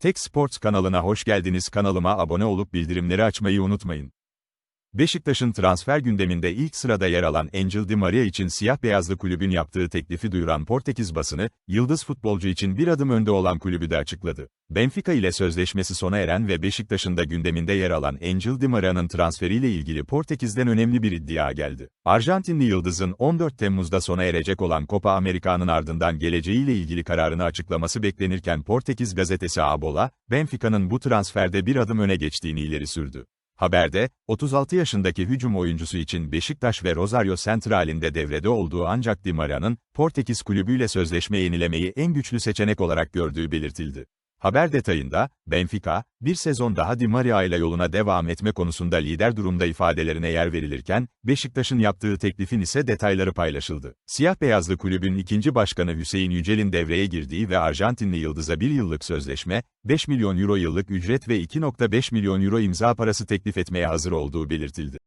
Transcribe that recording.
Tek Sports kanalına hoş geldiniz. Kanalıma abone olup bildirimleri açmayı unutmayın. Beşiktaş'ın transfer gündeminde ilk sırada yer alan Angel Di Maria için siyah beyazlı kulübün yaptığı teklifi duyuran Portekiz basını, yıldız futbolcu için bir adım önde olan kulübü de açıkladı. Benfica ile sözleşmesi sona eren ve Beşiktaş'ın da gündeminde yer alan Angel Di Maria'nın transferiyle ilgili Portekiz'den önemli bir iddia geldi. Arjantinli yıldızın 14 Temmuz'da sona erecek olan Copa America'nın ardından geleceğiyle ilgili kararını açıklaması beklenirken Portekiz gazetesi Abola, Benfica'nın bu transferde bir adım öne geçtiğini ileri sürdü. Haberde, 36 yaşındaki hücum oyuncusu için Beşiktaş ve Rosario Central'inde devrede olduğu ancak Di Maria'nın, Portekiz kulübüyle sözleşme yenilemeyi en güçlü seçenek olarak gördüğü belirtildi. Haber detayında, Benfica, bir sezon daha Di Maria ile yoluna devam etme konusunda lider durumda ifadelerine yer verilirken, Beşiktaş'ın yaptığı teklifin ise detayları paylaşıldı. Siyah-beyazlı kulübün ikinci başkanı Hüseyin Yücel'in devreye girdiği ve Arjantinli Yıldız'a bir yıllık sözleşme, 5 milyon euro yıllık ücret ve 2.5 milyon euro imza parası teklif etmeye hazır olduğu belirtildi.